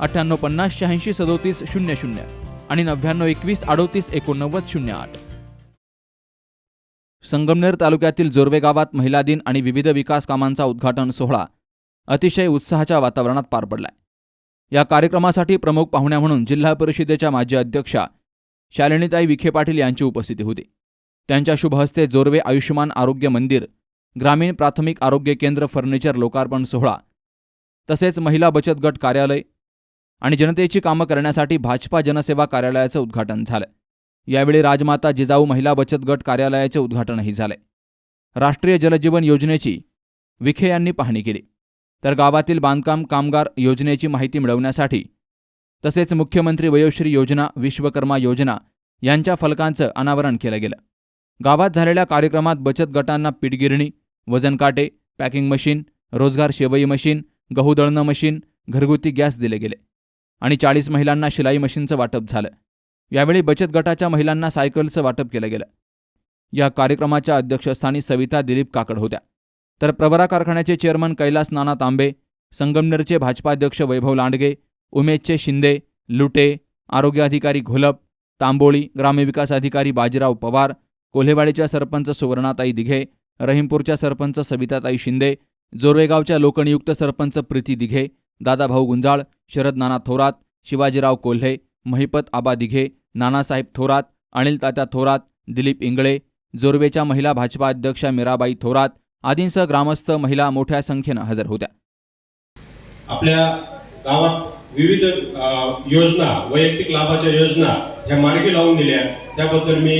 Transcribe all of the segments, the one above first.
अठ्ठ्याण्णव पन्नास शहाऐंशी सदोतीस शून्य शून्य आणि नव्याण्णव एकवीस अडोतीस एकोणनव्वद शून्य आठ. संगमनेर तालुक्यातील जोरवे गावात महिला दिन आणि विविध विकास कामांचा उद्घाटन सोहळा अतिशय उत्साहाच्या वातावरणात पार पडलाय. या कार्यक्रमासाठी प्रमुख पाहुण्या म्हणून जिल्हा परिषदेच्या माजी अध्यक्षा शालिनीताई विखे पाटील यांची उपस्थिती होती. त्यांच्या शुभ हस्ते जोरवे आयुष्यमान आरोग्य मंदिर ग्रामीण प्राथमिक आरोग्य केंद्र फर्निचर लोकार्पण सोहळा तसेच महिला बचत गट कार्यालय आणि जनतेची कामं करण्यासाठी भाजपा जनसेवा कार्यालयाचं उद्घाटन झालं. यावेळी राजमाता जिजाऊ महिला बचत गट कार्यालयाचे उद्घाटनही झाले. राष्ट्रीय जलजीवन योजनेची विखे यांनी पाहणी केली. तर गावातील बांधकाम कामगार योजनेची माहिती मिळवण्यासाठी तसेच मुख्यमंत्री वयोश्री योजना विश्वकर्मा योजना यांच्या फलकांचं अनावरण केलं गेलं. गावात झालेल्या कार्यक्रमात बचत गटांना पीठगिरणी वजन काटे पॅकिंग मशीन रोजगार शेवई मशीन गहू दळणं मशीन घरगुती गॅस दिले गेले. आणि चाळीस महिलांना शिलाई मशीनचं वाटप झालं. यावेळी बचत गटाच्या महिलांना सायकलचं वाटप केलं गेलं. या कार्यक्रमाच्या अध्यक्षस्थानी सविता दिलीप काकड होत्या. तर प्रवरा कारखान्याचे चेअरमन कैलास नाना तांबे संगमनेरचे भाजपाध्यक्ष वैभव लांडगे उमेदचे शिंदे लुटे आरोग्य अधिकारी घोलप तांबोळी ग्रामविकास अधिकारी बाजीराव पवार कोल्हेवाडीच्या सरपंच सुवर्णाताई दिघे रहीमपूरच्या सरपंच सविताताई शिंदे जोरवेगावच्या लोकनियुक्त सरपंच प्रीती दिघे दादाभाऊ गुंजाळ शरद नाना थोरात शिवाजीराव कोल्हे महिपत आबा दिघे नानासाहेब थोरात अनिल तात्या थोरात दिलीप इंगळे जोरवेच्या महिला भाजपा अध्यक्षा मीराबाई थोरात आदींसह ग्रामस्थ महिला मोठ्या संख्येनं हजर होत्या. आपल्या गावात विविध योजना वैयक्तिक लाभाच्या योजना ह्या मार्गी लावून दिल्या. त्याबद्दल मी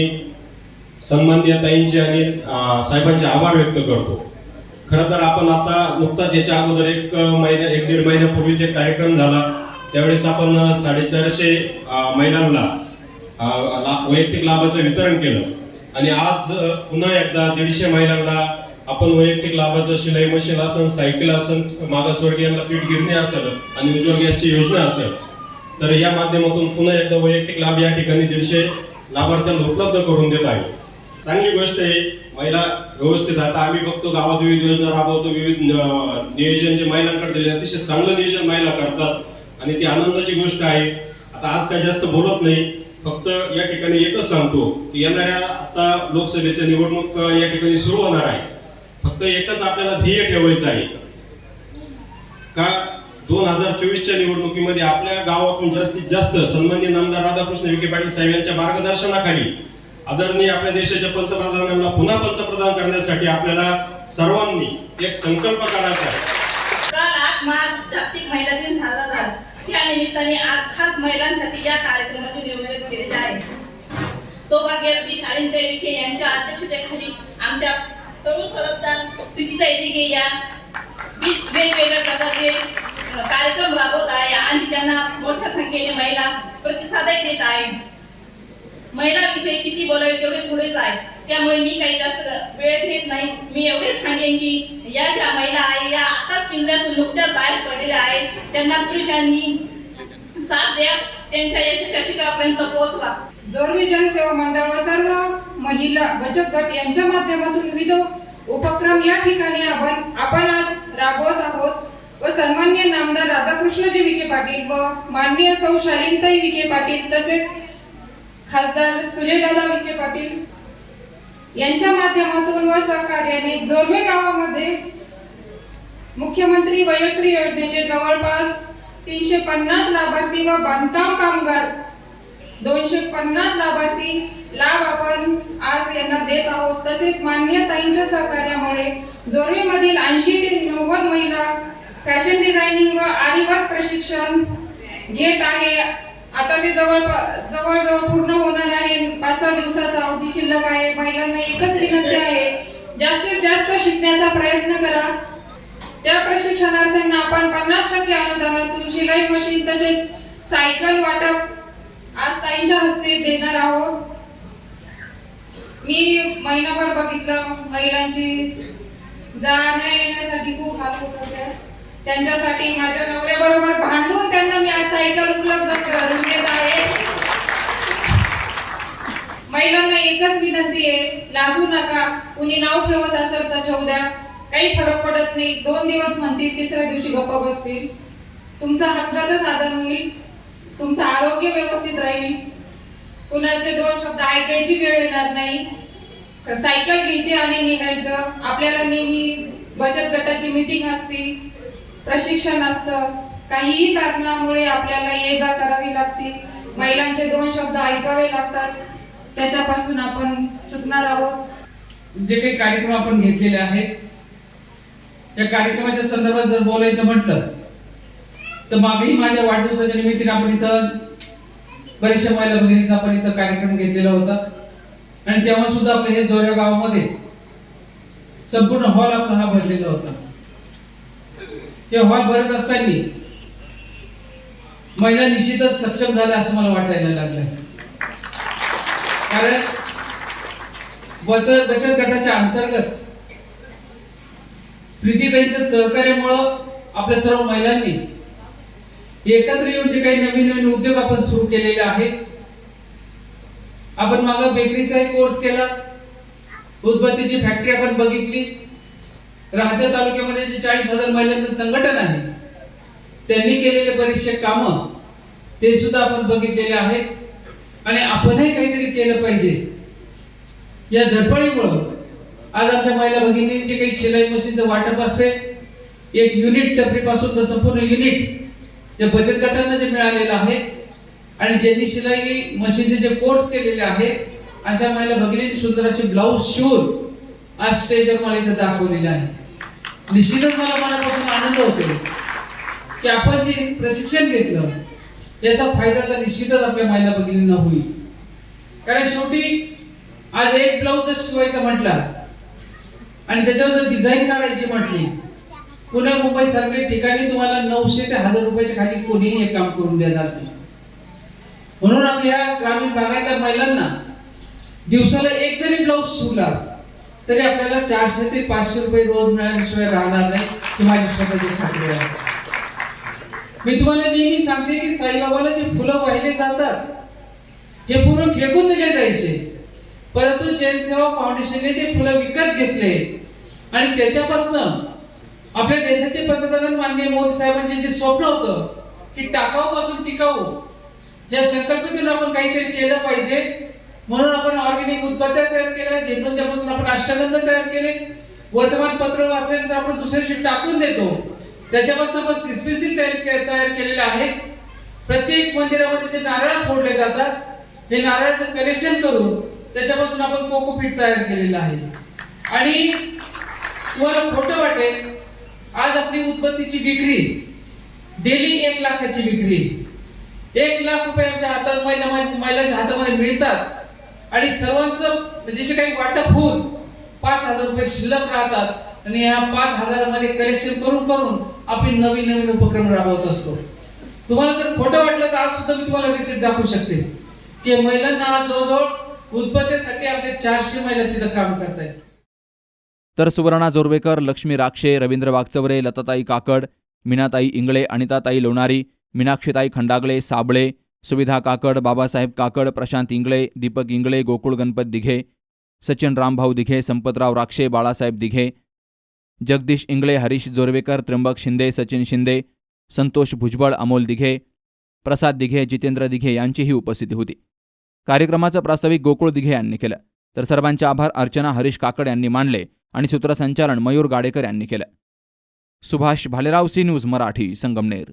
सन्माननीय ताईंचे आणि साहेबांचे आभार व्यक्त करतो. खरं तर आपण आता नुकताच याच्या अगोदर एक महिन्या एक दीड महिन्यापूर्वीचे कार्यक्रम झाला. त्यावेळेस आपण साडेचारशे महिलांना ला- वैयक्तिक लाभाचं वितरण केलं. आणि आज पुन्हा एकदा दीडशे महिलांना आपण वैयक्तिक लाभाचं शिलाई मशीन असन सायकल असन मागासवर्गीयांना पीठ गिरणी असेल आणि उज्ज्वल गॅसची योजना असेल तर या माध्यमातून पुन्हा एकदा वैयक्तिक लाभ या ठिकाणी दीडशे लाभार्थ्यांना उपलब्ध करून देत आहे. चांगली गोष्ट आहे. महिला व्यवस्थित आता आम्ही बघतो गावात विविध योजना राबवतो. विविध नियोजन जे महिलांकडे दिले अतिशय चांगलं नियोजन महिला करतात. आणि ती आनंदाची गोष्ट आहे. आता आज काय जास्त बोलत नाही. फक्त या ठिकाणी एकच सांगतो की येणाऱ्या आता लोकसभेच्या निवडणूक या ठिकाणी सुरू होणार आहे. फक्त एकच आपल्याला ध्येय ठेवायचं आहे. का? दोन हजार चोवीसच्या निवडणुकीमध्ये आपल्या गावातून जास्तीत जास्त सन्माननीय नामदार राधाकृष्ण विखे पाटील साहेब यांच्या मार्गदर्शनाखाली आदरणीय आपल्या देशाच्या पंतप्रधानांना पुन्हा पंतप्रधान करण्यासाठी आपल्याला सर्वांनी एक संकल्प करायचा आहे. काल आठ मार्च जागतिक महिला दिन साजरा झाला. त्या निमित्ताने आज खास महिलांसाठी या कार्यक्रमाचे नियोजन केलेले आहे सौभाग्यवती शालिनताई विखे यांच्या अध्यक्षतेखाली आमच्या तरुण फलकदार प्रीतीताई दिघे या वेगवेगळ्या प्रकारचे कार्यक्रम राबवत आहे आणि त्यांना मोठ्या संख्येने महिला प्रतिसादही देत आहे महिलांविषयी किती बोलावे तेवढे थोडेच आहे. त्यामुळे मी काही जास्त वेळ घेत नाही. मी एवढेच सांगेन की या ज्या महिला आहे या आताच पिंजऱ्यातून नुकत्याच बाहेर पडलेल्या आहेत. त्यांना पुरुषांनी साथ द्या. त्यांच्या यशाच्या शिखरापर्यंत पोहोचवा. जोरवी जनसेवा मंडळ व सर्व महिला बचत गट यांच्या माध्यमातून विविध उपक्रम या ठिकाणी आपण आपण आज राबवत आहोत. व सन्मान्य नामदार राधाकृष्णजी विखे पाटील व माननीय सौ शालिनताई विखे पाटील तसेच खासदार सुजयदादा विखे पाटील यांच्या माध्यमातून व सहकार्याने जोरवे गावामध्ये मुख्यमंत्री वयोश्री योजनेचे जवळपास तीनशे पन्नास लाभार्थी व बांधकाम कामगार दोनशे पन्नास लाभार्थी लाभ आपण आज यांना देत आहोत. तसेच मान्य ताईंच्या सहकार्यामुळे जोरवेमधील ऐंशी ते नव्वद महिला फॅशन डिझायनिंग व आरीवर्क प्रशिक्षण घेत आहे. जवळ जवळजवळ पूर्ण होणार आहे. पाच सहा दिवसाचा अवधी शिल्लक आहे. महिलांना एकच विनंती आहे जास्तीत जास्त शिकण्याचा प्रयत्न करा. त्या प्रशिक्षणार्थ्यांना आपण पन्नास टक्के अनुदानातून शिलाई मशीन तसेच सायकल वाटप आज ताईंच्या हस्ते देणार आहोत. मी महिनाभर बघितलं महिलांची जाण्या येण्यासाठी खूप हात होत होत्या. त्यांच्यासाठी माझ्या नवऱ्याबरोबर भांडून त्यांना मी आज सायकल उपलब्ध करून देणार महिलांना एकच विनंती आहे लाजू नका कुणी नाव ठेवत असेल तर ठेवू द्या. काही फरक पडत नाही. दोन दिवस म्हणतील तिसऱ्या दिवशी गप्पा बसतील. तुमचा हक्काचं साधन होईल. तुमचं आरोग्य व्यवस्थित राहील. कुणाचे दोन शब्द ऐकायची वेळ येणार नाही. सायकल घ्यायची आणि निघायचं. आपल्याला नेहमी बचत गटाची मीटिंग असती. प्रशिक्षण असतं. काहीही कारणामुळे आपल्याला ये जा करावी लागते. महिलांचे दोन शब्द ऐकावे लागतात. त्याच्यापासून आपण सुटणार आहोत. जे काही कार्यक्रम आपण घेतलेले आहेत त्या कार्यक्रमाच्या संदर्भात जर बोलायचं म्हटलं तर मागेही माझ्या वाढदिवसाच्या निमित्ताने आपण इथं बऱ्याचशा महिला भगिनीचा आपण इथं कार्यक्रम घेतलेला होता. आणि तेव्हा सुद्धा आपलं हे जोऱ्या गावामध्ये संपूर्ण हॉल आपला हा भरलेला होता. हे हॉल भरत असताना महिला निश्चितच सक्षम झाल्या असं मला वाटायला लागलंय. कारण बचत बचत गटाच्या अंतर्गत प्रीतीताईंच्या सहकार्यामुळं आपल्या सर्व महिलांनी एकत्र येऊन जे काही नवीन नवीन उद्योग आपण सुरू केलेले आहेत. आपण माग बेकरीचाही कोर्स केला. उदबत्तीची फॅक्टरी आपण बघितली. राहत्या तालुक्यामध्ये जे चाळीस हजार महिलांचं संघटन आहे त्यांनी केलेले बरेचसे कामं ते सुद्धा आपण बघितलेले आहेत. आणि आपणही काहीतरी केलं पाहिजे. या धडपडीमुळं आज आमच्या महिला भगिनी जे काही शिलाई मशीनचं वाटप असेल एक युनिट टपरीपासून तर संपूर्ण युनिट जे बचत गटांना जे मिळालेलं आहे आणि ज्यांनी शिलाई मशीनचे जे कोर्स केलेले आहे अशा महिला भगिनींनी सुंदर असे ब्लाऊज शिवून आज स्टेजवर मला इथं दाखवलेले आहे. निश्चितच मला मनापासून आनंद होतो की आपण जे प्रशिक्षण घेतलं याचा फायदा तर निश्चितच आपल्या महिला भगिनींना होईल. कारण शेवटी आज एक ब्लाऊज जर शिवायचा म्हटला आणि त्याच्यावर जर डिझाईन काढायची म्हटली पुणे मुंबई सारख्या ठिकाणी तुम्हाला नऊशे ते हजार रुपयाच्या खाली कोणीही हे काम करून देणार नाही. म्हणून आपल्या ग्रामीण भागातल्या महिलांना दिवसाला एक जरी ब्लाऊज शिवला तरी आपल्याला चारशे ते पाचशे रुपये रोज मिळाल्याशिवाय राहणार नाही ही माझी स्वतःची खात्री आहे. मी तुम्हाला नेहमी सांगते की साईबाबाला जे फुलं वाहिले जातात हे पूर्ण फेकून दिले जायचे. परंतु जनसेवा फाउंडेशनने ते फुलं विकत घेतले. आणि त्याच्यापासून आपल्या देशाचे पंतप्रधान माननीय मोदी साहेबांचे जे स्वप्न होतं की टाकाऊ पासून टिकाऊ या संकल्पनेतून आपण काहीतरी केलं पाहिजे. म्हणून आपण ऑर्गेनिक उत्पादन तयार केलं झेंडूच्यापासून आपण अष्टगंध तयार केले वर्तमानपत्र वाचल्यानंतर आपण दुसऱ्या दिवशी टाकून देतो. त्याच्यापासून आपण सिस्पेन्सी तयार के- तयार केलेले आहेत प्रत्येक मंदिरामध्ये जे नारळ फोडले जातात. हे नारळाचं कलेक्शन करून त्याच्यापासून आपण कोकोपीठ तयार केलेलं आहे. आणि तुम्हाला खोटं वाटेल आज आपली उत्पत्तीची विक्री डेली एक लाखाची विक्री. एक लाख रुपये आमच्या हातात महिला महिलांच्या हातामध्ये मिळतात. आणि सर्वांचं म्हणजे जे काही वाटप होऊन पाच हजार रुपये शिल्लक राहतात. आणि या पाच हजारामध्ये कलेक्शन करून करून आपण नवीन नवीन उपक्रम राबवत असतो. तुम्हाला जर खोटं वाटलं तर आज सुद्धा मी तुम्हाला रिसिट दाखवू शकते. की महिलांना जवळजवळ उत्पत्तीसाठी आपले चारशे महिला तिथं काम करतायत. तर सुवर्णा जोरवेकर लक्ष्मी राक्षे रवींद्र वागचवरे लताताई काकड मीनाताई इंगळे अनिताताई लोणारी मीनाक्षीताई खंडागळे साबळे सुविधा काकड बाबासाहेब काकड प्रशांत इंगळे दीपक इंगळे गोकुळ गणपत दिघे सचिन रामभाऊ दिघे संपतराव राक्षे बाळासाहेब दिघे जगदीश इंगळे हरीश जोरवेकर त्र्यंबक शिंदे सचिन शिंदे संतोष भुजबळ अमोल दिघे प्रसाद दिघे जितेंद्र दिघे यांचीही उपस्थिती होती. कार्यक्रमाचं प्रास्ताविक गोकुळ दिघे यांनी केलं. तर सर्वांचे आभार अर्चना हरीश काकड यांनी मानले आणि सूत्रसंचालन मयूर गाडेकर यांनी केलं. Subhash Bhalerao C news Marathi Sangamner.